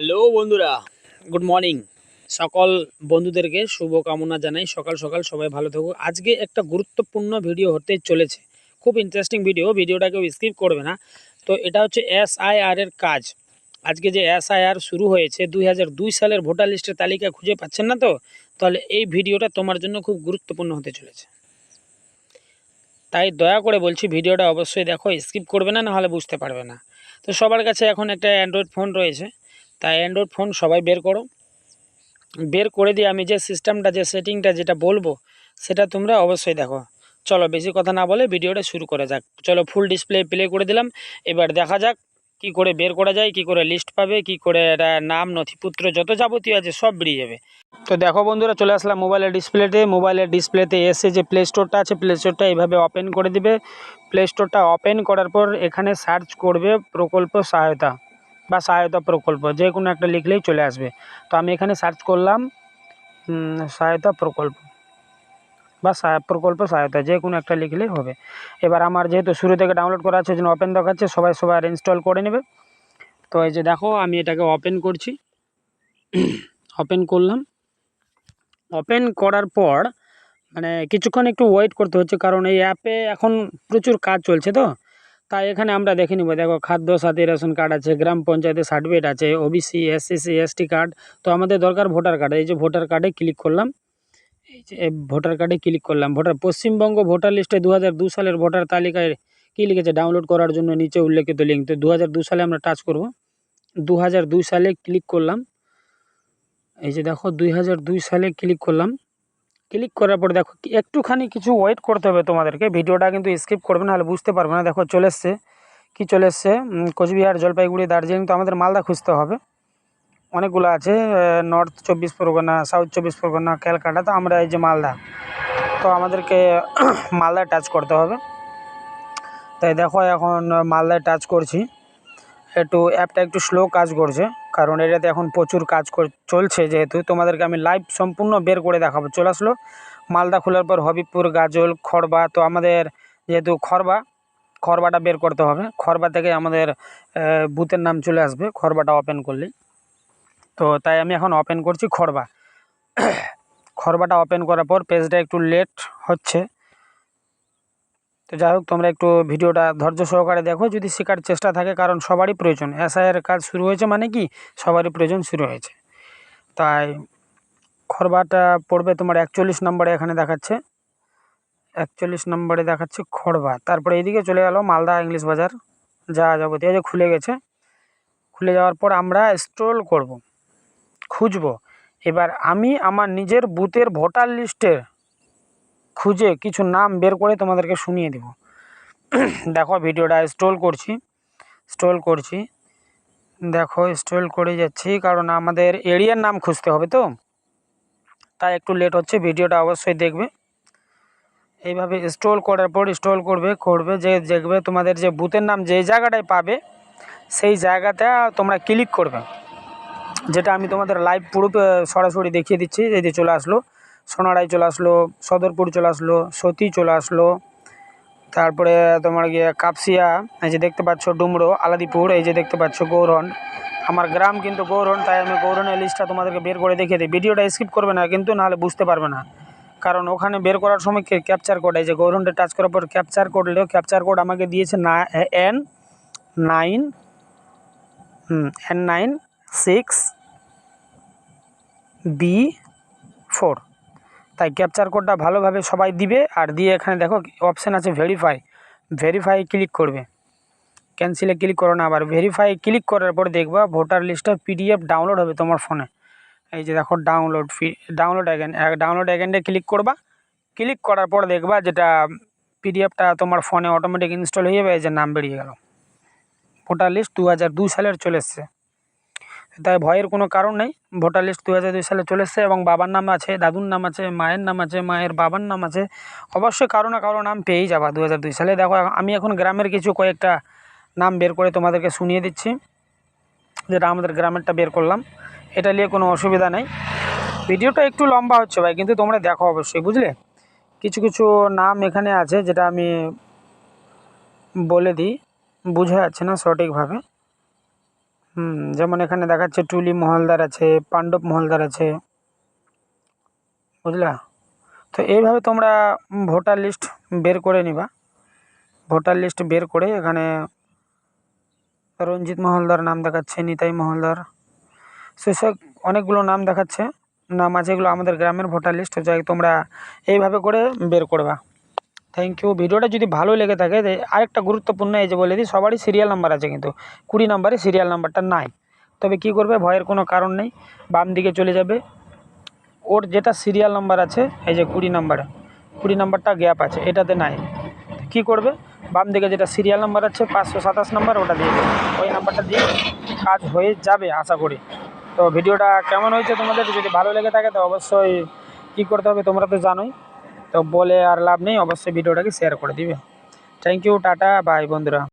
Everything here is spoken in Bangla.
হ্যালো বন্ধুরা, গুড মর্নিং। সকল বন্ধুদেরকে শুভকামনা জানাই। সকাল সকাল সবাই ভালো থাকুক। আজকে একটা গুরুত্বপূর্ণ ভিডিও হতে চলেছে। খুব ইন্টারেস্টিং ভিডিও ভিডিওটা কেউ স্কিপ করবে না। তো এটা হচ্ছে এস এর কাজ। আজকে যে এস শুরু হয়েছে, দুই সালের ভোটার লিস্টের তালিকা খুঁজে পাচ্ছেন না তো? তাহলে এই ভিডিওটা তোমার জন্য খুব গুরুত্বপূর্ণ হতে চলেছে। তাই দয়া করে বলছি, ভিডিওটা অবশ্যই দেখো স্কিপ করবে না, নাহলে বুঝতে পারবে না। তো সবার কাছে এখন একটা অ্যান্ড্রয়েড ফোন রয়েছে। তাই অ্যান্ড্রয়েড ফোন সবাই বের করো। বের করে দিয়ে আমি যে সিস্টেমটা যে সেটিংটা যেটা বলব, সেটা তোমরা অবশ্যই দেখো। চলো বেশি কথা না বলে ভিডিওটা শুরু করা যাক। চলো ফুল ডিসপ্লে প্লে করে দিলাম। এবার দেখা যাক কি করে বের করা যায়, কি করে লিস্ট পাবে, কি করে এটা নাম, নথিপত্র যত যাবতীয় আছে সব বেরিয়ে যাবে। তো দেখো বন্ধুরা, চলে আসলাম মোবাইলের ডিসপ্লেতে মোবাইলের ডিসপ্লেতে এসে যে প্লে স্টোরটা আছে প্লে স্টোরটা এইভাবে ওপেন করে দিবে। প্লে স্টোরটা ওপেন করার পর এখানে সার্চ করবে প্রকল্প সহায়তা। বা সহায়তা প্রকল্প, যে কোনো একটা লিখলেই চলে আসবে। তো আমি এখানে সার্চ করলাম সহায়তা প্রকল্প বা প্রকল্প সহায়তা, যে কোনো একটা লিখলেই হবে। এবার আমার যেহেতু শুরু থেকে ডাউনলোড করা আছে জন্য ওপেন দেখাচ্ছে, সবাই সবাই ইনস্টল করে নেবে। তো এই যে দেখো, আমি এটাকে ওপেন করছি। ওপেন করলাম। ওপেন করার পর মানে কিছুক্ষণ একটু ওয়েট করতে হচ্ছে, কারণ এই অ্যাপে এখন প্রচুর কাজ চলছে তো। তাই এখানে আমরা দেখে নিব, দেখো খাদ্য সাথী রেশন কার্ড আছে, গ্রাম পঞ্চায়েতের সার্টিফিকেট আছে ওবিসি এসসিসি এসটি কার্ড তো আমাদের দরকার ভোটার কার্ড, এই যে ভোটার কার্ডে ক্লিক করলাম। এই যে ভোটার কার্ডে ক্লিক করলাম, ভোটার পশ্চিমবঙ্গ ভোটার লিস্টে দু সালের ভোটার তালিকায় কী লিখেছে ডাউনলোড করার জন্য নিচে উল্লেখিত লিঙ্ক, তো দু সালে আমরা টাচ করব। দু সালে ক্লিক করলাম। এই যে দেখো দুই সালে ক্লিক করলাম। ক্লিক করার পর দেখো একটুখানি কিছু ওয়েট করতে হবে তোমাদেরকে। ভিডিওটা কিন্তু স্কিপ করবে না হলে বুঝতে পারবে না। দেখো চলে এসছে। কী চলে এসছে? কোচবিহার, জলপাইগুড়ি, দার্জিলিং তো আমাদের মালদা খুঁজতে হবে। অনেকগুলো আছে নর্থ চব্বিশ পরগনা সাউথ চব্বিশ পরগনা, ক্যালকাটা, তো আমরা এই যে মালদা। তো আমাদেরকে মালদায় টাচ করতে হবে। তাই দেখো এখন মালদায় টাচ করছি। একটু অ্যাপটা একটু স্লো কাজ করছে। কারণ এটাতে এখন প্রচুর কাজ চলছে যেহেতু। তোমাদেরকে আমি লাইভ সম্পূর্ণ বের করে দেখাবো। চলে আসলো মালদা খোলার পর হবিবপুর, গাজল, খড়বা। তো আমাদের যেহেতু খড়বা, খড়বাটা বের করতে হবে। খড়বা থেকে আমাদের বুথের নাম চলে আসবে। খড়বাটা ওপেন করলেই। তো তাই আমি এখন ওপেন করছি খড়বা। খড়বাটা ওপেন করার পর পেজটা একটু লেট হচ্ছে। তো যাই হোক, তোমরা একটু ভিডিওটা ধৈর্য সহকারে দেখো, যদি শেখার চেষ্টা থাকে, কারণ সবারই প্রয়োজন। এসআইয়ের কাজ শুরু হয়েছে মানে কি? সবারই প্রয়োজন শুরু হয়েছে। তাই খড়বাটা পড়বে তোমার একচল্লিশ নম্বরে এখানে দেখাচ্ছে। একচল্লিশ নম্বরে দেখাচ্ছে খড়বা। তারপরে এইদিকে চলে গেল মালদা ইংলিশ বাজার। যা যাবতীয় যে খুলে গেছে। খুলে যাওয়ার পর আমরা স্ক্রোল করব, খুঁজব। এবার আমি আমার নিজের বুথের ভোটার লিস্টের খুঁজে কিছু নাম বের করে তোমাদেরকে শুনিয়ে দেব। দেখো, ভিডিওটা স্ট্রোল করছি স্ট্রোল করছি। দেখো স্ট্রোল করে যাচ্ছি, কারণ আমাদের এরিয়ার নাম খুঁজতে হবে তো? তাই একটু লেট হচ্ছে, ভিডিওটা অবশ্যই দেখবে। এইভাবে স্ট্রোল করার পর স্ট্রোল করবে করবে, যে দেখবে তোমাদের যে বুথের নাম যে জায়গাটায় পাবে, সেই জায়গাতে তোমরা ক্লিক করবে। যেটা আমি তোমাদের লাইভ পুরো সরাসরি দেখিয়ে দিচ্ছি, এই যে চলে আসলো। সোনারাই চলে আসলো, সদরপুর চলে আসলো, সতী চলে আসলো। তারপরে তোমার গিয়ে কাপসিয়া, এই যে দেখতে পাচ্ছ ডুমরো, আলাদিপুর, এই যে দেখতে পাচ্ছ গৌরহন। আমার গ্রাম কিন্তু গৌরহন, তাই আমি গৌরহনের লিস্টটা তোমাদেরকে বের করে দেখিয়ে দিই। ভিডিওটা স্কিপ করবে না, কিন্তু নাহলে বুঝতে পারবে না। কারণ ওখানে বের করার সময় ক্যাপচার কোড এই যে গৌরহনটা টাচ করার পর ক্যাপচার করলেও ক্যাপচার কোড আমাকে দিয়েছে না N nine, hmm, N nine, six, B four. তাই ক্যাপচার কোডটা ভালোভাবে সবাই দিবে আর দিয়ে এখানে দেখো অপশান আছে ভেরিফাই ভেরিফাই ক্লিক করবে। ক্যান্সেলে ক্লিক করো না আবার। ভেরিফাই ক্লিক করার পর দেখবা ভোটার লিস্টটা পিডিএফ ডাউনলোড হবে তোমার ফোনে এই যে দেখো ডাউনলোড ডাউনলোড অ্যাগেন ডাউনলোড অ্যাগেন্ডে ক্লিক করবা। ক্লিক করার পর দেখবা যেটা পিডিএফটা তোমার ফোনে অটোমেটিক ইনস্টল হয়ে যাবে, এই যে নাম বেরিয়ে গেল। ভোটার লিস্ট দু হাজার দুই সালের চলে এসছে। তাই ভয়ের কোনো কারণ নেই। ভোটার লিস্ট দু হাজার দুই সালে চলে এসছে এবং বাবার নাম আছে, দাদুর নাম আছে, মায়ের নাম আছে, মায়ের বাবার নাম আছে। অবশ্যই কারও না কারও নাম পেয়েই যাবা দু হাজার দুই সালে। দেখো, আমি এখন গ্রামের কিছু কয়েকটা নাম বের করে তোমাদেরকে শুনিয়ে দিচ্ছি। যেটা আমাদের গ্রামেরটা বের করলাম। এটা নিয়ে কোনো অসুবিধা নেই। ভিডিওটা একটু লম্বা হচ্ছে ভাই, কিন্তু তোমরা দেখো অবশ্যই, বুঝলে? কিছু কিছু নাম এখানে আছে, যেটা আমি বলে দিই। বোঝা যাচ্ছে না সঠিকভাবে। হুম, যেমন এখানে দেখাচ্ছে টুলি মহলদার আছে, পাণ্ডব মহলদার আছে। বুঝলা? তো এইভাবে তোমরা ভোটার লিস্ট বের করে নিবা। ভোটার লিস্ট বের করে এখানে রঞ্জিত মহলদার নাম দেখাচ্ছে, নিতাই মহলদার। সেসব অনেকগুলো নাম দেখাচ্ছে। নাম আছে এগুলো আমাদের গ্রামের ভোটার লিস্ট, যাই তোমরা এইভাবে করে বের করবা। থ্যাংক ইউ ভিডিওটা যদি ভালো লেগে থাকে আরেকটা গুরুত্বপূর্ণ এই যে বলে দিই, সবারই সিরিয়াল নাম্বার আছে কিন্তু। কুড়ি নাম্বারে সিরিয়াল নাম্বারটা নাই। তবে কি করবে, ভয়ের কোনো কারণ নেই। বাম দিকে চলে যাবে। ওর যেটা সিরিয়াল নাম্বার আছে, এই যে কুড়ি নাম্বারে, কুড়ি নাম্বারটা গ্যাপ আছে, এটাতে নাই। কি করবে, বাম দিকে যেটা সিরিয়াল নাম্বার আছে, পাঁচশো সাতাশ নাম্বার, ওটা দিয়ে দেবে। ওই নাম্বারটা দিয়ে কাজ হয়ে যাবে, আশা করি। তো ভিডিওটা কেমন হয়েছে তোমাদের? যদি ভালো লেগে থাকে, তো অবশ্যই কী করতে হবে, তোমরা তো জানোই। তো বলে আর লাভ নেই, অবশ্যই ভিডিওটাকে শেয়ার করে দিবে। থ্যাংক ইউ টাটা বাই বন্ধুরা।